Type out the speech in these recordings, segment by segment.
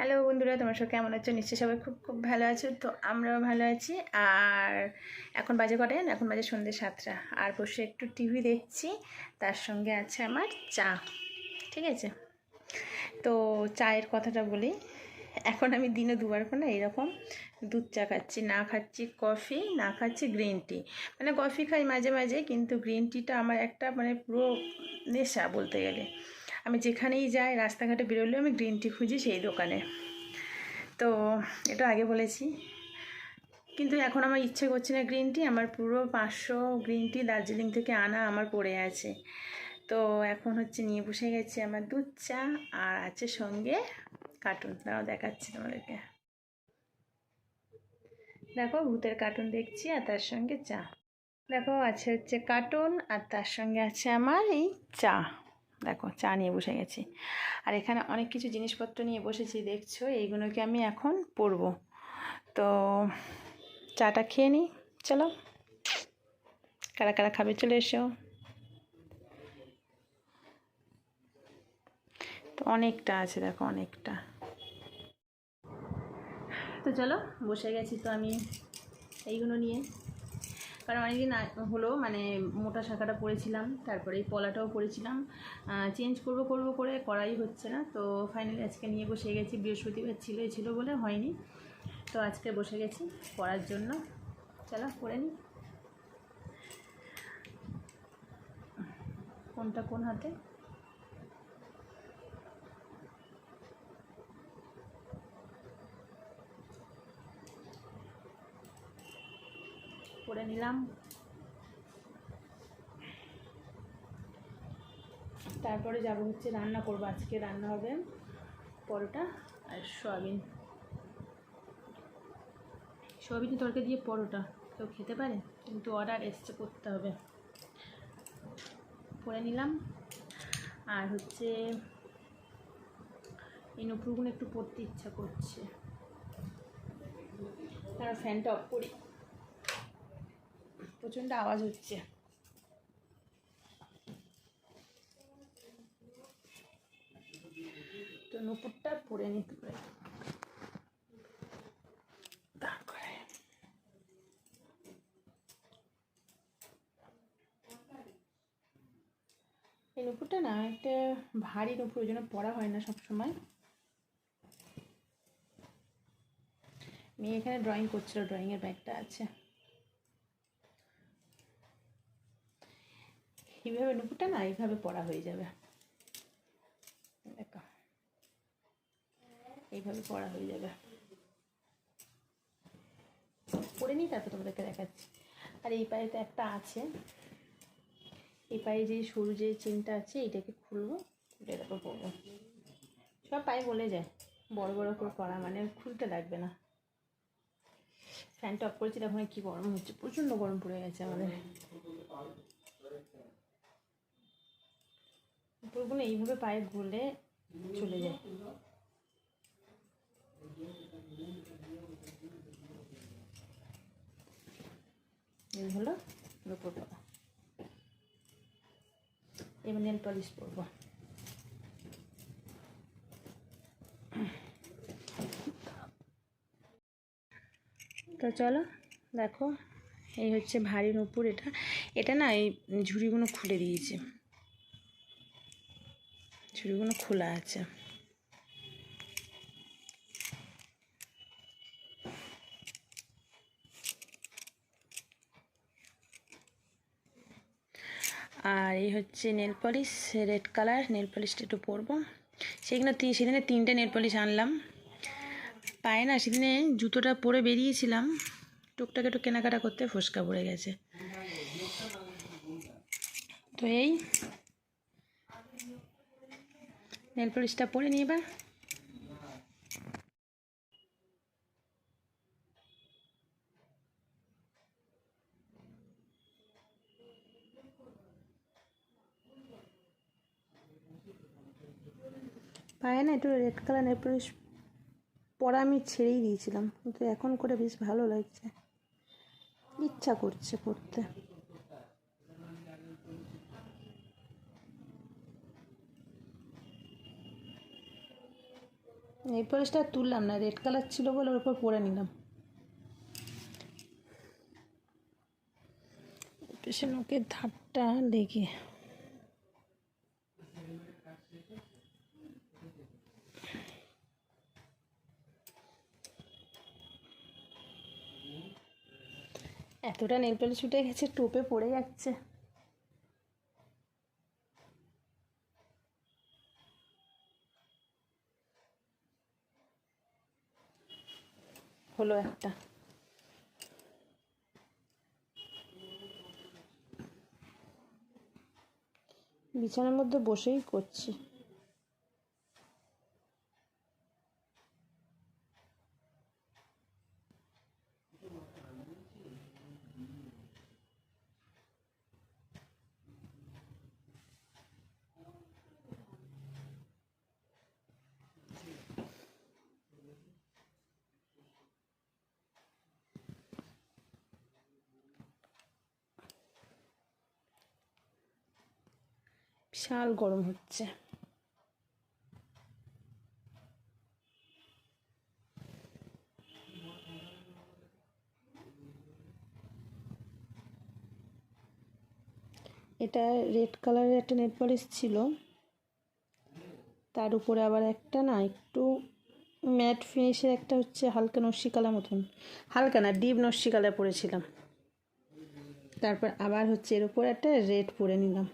Hello বন্ধুরা, তোমার সব কেমন আছো? নিশ্চয়ই সবাই খুব খুব ভালো আছো। তো আমরাও ভালো আছি। আর এখন বাজে কটেন এখন বাজে সন্ধ্যে সাতটা। আর বসে একটু টিভি দেখছি। তার সঙ্গে আছে আমার চা। ঠিক আছে? তো চায়ের কথাটা বলি। এখন আমি দিনে দুবার করে এরকম দুধ চা খাচ্ছি। না খাচ্ছি কফি, না খাচ্ছি গ্রিন টি। মানে কফি খাই মাঝে মাঝে, কিন্তু গ্রিন টিটা আমার একটা মানে পুরো নেশা বলতে গেলে। আমি যেখানেই যাই, রাস্তাঘাটে বেরোলেও আমি গ্রিন টি খুঁজি সেই দোকানে। তো এটা আগে বলেছি। কিন্তু এখন আমার ইচ্ছে করছে না গ্রিন টি আমার পুরো পাঁচশো গ্রিন টি দার্জিলিং থেকে আনা আমার পড়ে আছে। তো এখন হচ্ছে নিয়ে বসে গেছে আমার দুধ, চা আর আছে সঙ্গে কার্টুন তাও দেখাচ্ছি তোমাদেরকে। দেখো, ভূতের কার্টুন দেখছি আর তার সঙ্গে চা। দেখো, আছে হচ্ছে কার্টুন আর তার সঙ্গে আছে আমার এই চা। দেখো, চা নিয়ে বসে গেছি। আর এখানে অনেক কিছু জিনিসপত্র নিয়ে বসেছি, দেখছ? এইগুলোকে আমি এখন পরবো। তো চাটা খেয়ে নিই, চলো। কারা কারা খাবে চলে এসো। তো অনেকটা আছে, দেখো, অনেকটা। তো চলো, বসে গেছি তো আমি এইগুলো নিয়ে। কারণ অনেকদিন হলো মানে মোটা শাখাটা পরেছিলাম, তারপরে এই পলাটাও পরেছিলাম। চেঞ্জ করব করব করে করাই হচ্ছে না, তো ফাইনালি আজকে নিয়ে বসে গেছি, বৃহস্পতিবার ছিল ছিল বলে হয়নি। তো আজকে বসে গেছি পড়ার জন্য। চলো করে নিই কোনটা কোন হাতে? পরে নিলাম। তারপরে যাব হচ্ছে রান্না করব, আজকে রান্না হবে পরোটা আর সয়াবিন। সয়াবিন তরকারি দিয়ে পরোটা, কেউ খেতে পারে? কিন্তু অর্ডার এসছে করতে হবে। করে নিলাম। আর হচ্ছে এই নপুরগুলো একটু পড়তে ইচ্ছা করছে। তার ফ্যানটা অফ করি। প্রচণ্ড আওয়াজ হচ্ছে। তো নুপুরটা পরে নিতে পারে তারপরে এই নুপুরটা না একটা ভারী নুপুর, ওই জন্য পরা হয় না সবসময়। মেয়ে এখানে ড্রয়িং করছিল ড্রয়িংয়ের ব্যাগটা আছে। এইভাবে নুপুরটা না এইভাবে পড়া হয়ে যাবে। দেখো এইভাবে পড়া হয়ে যাবে। পরে নিই, তারপর তোমাদেরকে দেখাচ্ছি। আর এই পায়ে তো একটা আছে। এই পায়ে যে সরু যে চেনটা আছে, এইটাকে খুলবো, খুলে তারপর পরবো সব পায়ে বলে যায়। বড় বড় করে করা মানে খুলতে লাগবে না। ফ্যানটা অফ করেছি, তখন কি গরম হচ্ছে? প্রচণ্ড গরম পড়ে গেছে আমাদের। উপরগুলো এইভাবে পায়ে ঘুরলে চলে যায়। এই হলো দুপুরবেলা এবার নেল পলিশ পরবো। তো চলো, দেখো, এই হচ্ছে ভারী নুপুর এটা। এটা না এই ঝুড়িগুলো খুলে দিয়েছে। ঝুড়িগুলো খোলা আছে। আর এই হচ্ছে nail polish, red colour, nail পলিশটা একটু পরবো। সেগুলো সেদিনে তিনটে নেল পলিশ আনলাম। পায় না, সেদিনে জুতোটা পরে বেরিয়েছিলাম। টুকটাক একটু কেনাকাটা করতে ফসকা পড়ে গেছে। তো এই নেল পলিশটা পরে নিই এবার। পায়ে না একটু রেড কালার নেল পলিশ পরা আমি ছেড়েই দিয়েছিলাম, কিন্তু এখন করে বেশ ভালো লাগছে। ইচ্ছা করছে পড়তে এই পলিশটা তুললাম না রেড কালার ছিল বলে ওর উপর পরে নিলাম। পেছনে নোকের ধারটা লেগে এতটা নেল পলিশ উঠে গেছে, টোপে পড়ে যাচ্ছে। হলো একটা। বিছানার মধ্যে বসেই করছি। বিশাল গরম হচ্ছে। এটা রেড কালারের একটা নেট পলিশ ছিল। তার উপরে আবার একটা না একটু ম্যাট ফিনিশের একটা হচ্ছে হালকা নস্যি কালার মতন। হালকা না ডিপ নস্যি কালার পরেছিলাম। তারপর আবার হচ্ছে এর উপর একটা রেড পরে নিলাম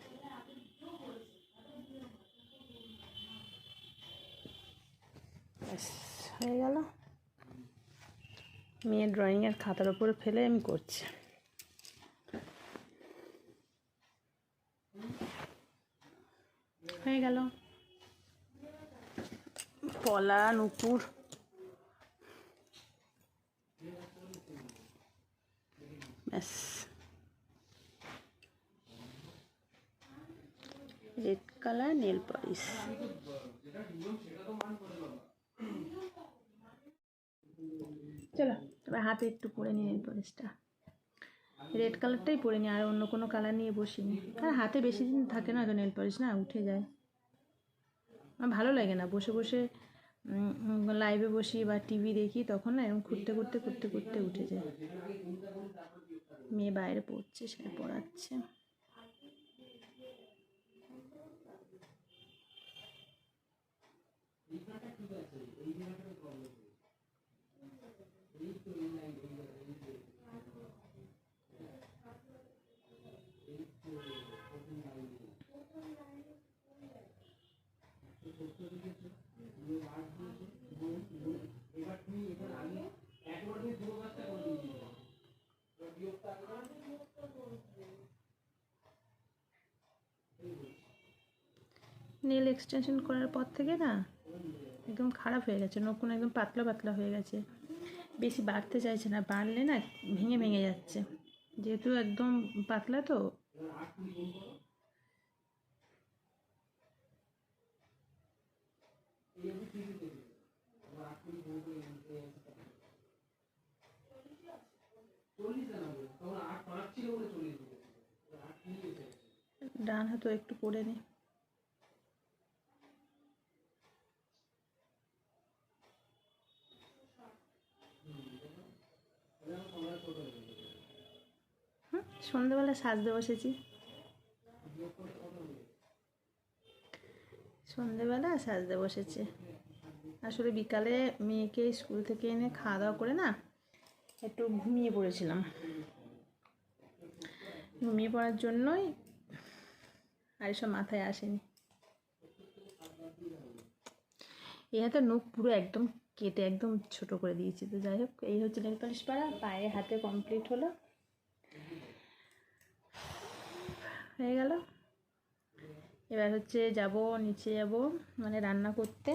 ব্যাস হয়ে গেল। মেয়ের ড্রয়িংয়ের খাতার উপরে ফেলে আমি করছি। হয়ে গেল। পলা, নুপুর। ব্যাস। রেড কালার, নেল পলিশ চলো এবার হাতে একটু পরে নিই নেল পলিশটা রেড কালারটাই পরে নিই, আর অন্য কোনো কালার নিয়ে বসিনি। আর হাতে বেশি দিন থাকে না নেল পলিশ না, উঠে যায়। আমার ভালো লাগে না, বসে বসে লাইভে বসি বা টিভি দেখি, তখন না এরকম ঘুরতে ঘুরতে ঘুরতে ঘুরতে উঠে যায়। মেয়ে বাইরে পড়ছে সে পড়াচ্ছে। নেল এক্সটেনশন করার পর থেকে না, একদম খারাপ হয়ে গেছে নখুন একদম পাতলা পাতলা হয়ে গেছে। বেশি বাড়তে চাইছে না, বাড়লে না ভেঙে ভেঙে যাচ্ছে। যেহেতু একদম পাতলা তো। ডান হাতও একটু করে নি। সন্ধ্যেবেলা সাজতে বসেছি। সন্ধেবেলা সাজতে বসেছে। আসলে বিকালে মেয়েকে স্কুল থেকে এনে খাওয়া দাওয়া করে না, একটু ঘুমিয়ে পড়েছিলাম। ঘুমিয়ে পড়ার জন্যই আর এসব মাথায় আসেনি। এই হাতে নখ পুরো একদম কেটে একদম ছোট করে দিয়েছি। তো যাই হোক, এই হচ্ছে নেল পালিশ পাড়া, পায়ে হাতে কমপ্লিট হলো। হয়ে গেল। এবার হচ্ছে যাব, নিচে যাব মানে রান্না করতে।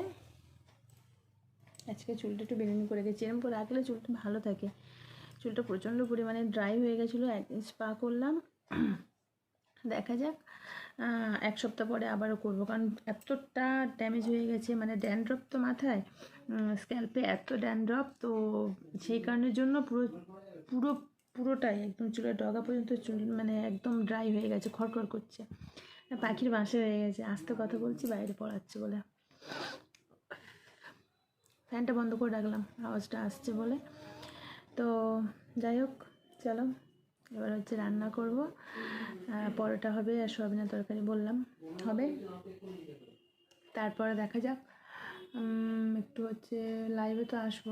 আজকে চুলটা একটু বেনুনি করে গেছি। এরকম করে রাখলে চুলটা ভালো থাকে। চুলটা প্রচণ্ড পরিমাণে ড্রাই হয়ে গেছিল স্পা করলাম। দেখা যাক এক সপ্তাহ পরে আবারও করব। কারণ এতটা ড্যামেজ হয়ে গেছে মানে ড্যান্ড্রপ তো মাথায় স্ক্যাল্পে এত ড্যান্ড্রপ তো সেই কারণের জন্য পুরো পুরো পুরোটাই একদম চুলের ডগা পর্যন্ত চুল মানে একদম ড্রাই হয়ে গেছে, খড়খড় করছে। পাখির বাসে হয়ে গেছে, আস্তে কথা বলছি, বাইরে পড়াচ্ছে বলে। ফ্যানটা বন্ধ করে রাখলাম, আওয়াজটা আসছে বলে। তো যাই হোক, চলো, এবার হচ্ছে রান্না করব। পরোটা হবে আর সয়াবিনের তরকারি বললাম, হবে। তারপরে দেখা যাক একটু হচ্ছে লাইভে তো আসব।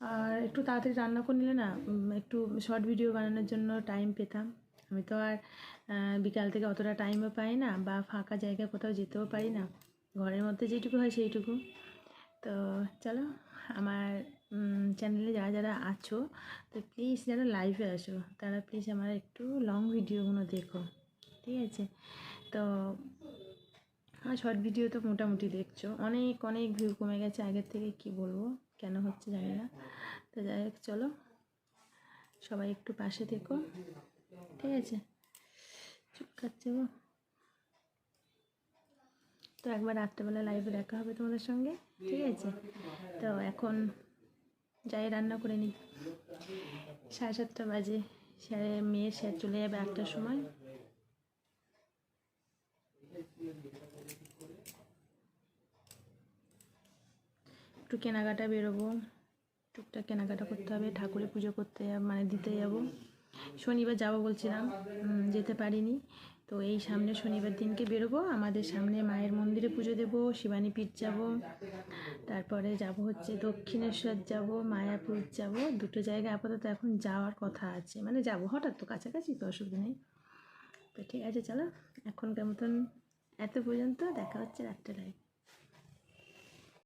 আর একটু তাড়াতাড়ি রান্না করে নিলে না একটু শর্ট ভিডিও বানানোর জন্য টাইম পেতাম। আমি তো আর বিকাল থেকে অতটা টাইমও পাই না বা ফাঁকা জায়গায় কোথাও যেতেও পারি না। ঘরের মধ্যে যেটুকু হয় সেইটুকু। তো চলো, আমার চ্যানেলে যারা যারা আছো, তো প্লিজ যারা লাইভে আসো তারা প্লিজ আমার একটু লং ভিডিওগুলো দেখো, ঠিক আছে? তো আমার শর্ট ভিডিও তো মোটামুটি দেখছ। অনেক অনেক ভিউ কমে গেছে আগের থেকে, কি বলব? কেন হচ্ছে জানি না তো যাই হোক, চলো। সবাই একটু পাশে থেকো। ঠিক আছে? চুপ খাচ্ছে গো তো একবার রাত্রেবেলা লাইভে দেখা হবে তোমাদের সঙ্গে। ঠিক আছে? তো এখন যাই রান্না করে নিই। সাড়ে সাতটা বাজে। স্যারে মেয়ে স্যার চলে যাবে আটটার সময়। একটু কেনাকাটা বেরোবো। টুকটাক কেনাকাটা করতে হবে, ঠাকুরে পুজো করতে মানে দিতে যাব। শনিবার যাব বলছিলাম যেতে পারিনি। তো এই সামনে শনিবার দিনকে বেরোবো, আমাদের সামনে মায়ের মন্দিরে পুজো দেব, শিবানী পীঠ যাব, তারপরে যাব হচ্ছে দক্ষিণেশ্বর যাব, মায়াপুর যাব। দুটো জায়গায় আপাতত এখন যাওয়ার কথা আছে। মানে যাব, হঠাৎ তো কাছাকাছি, তো অসুবিধা নেই। তো ঠিক আছে, চলো, এখনকার মতন এত পর্যন্ত দেখা হচ্ছে রাত্রে লাইভ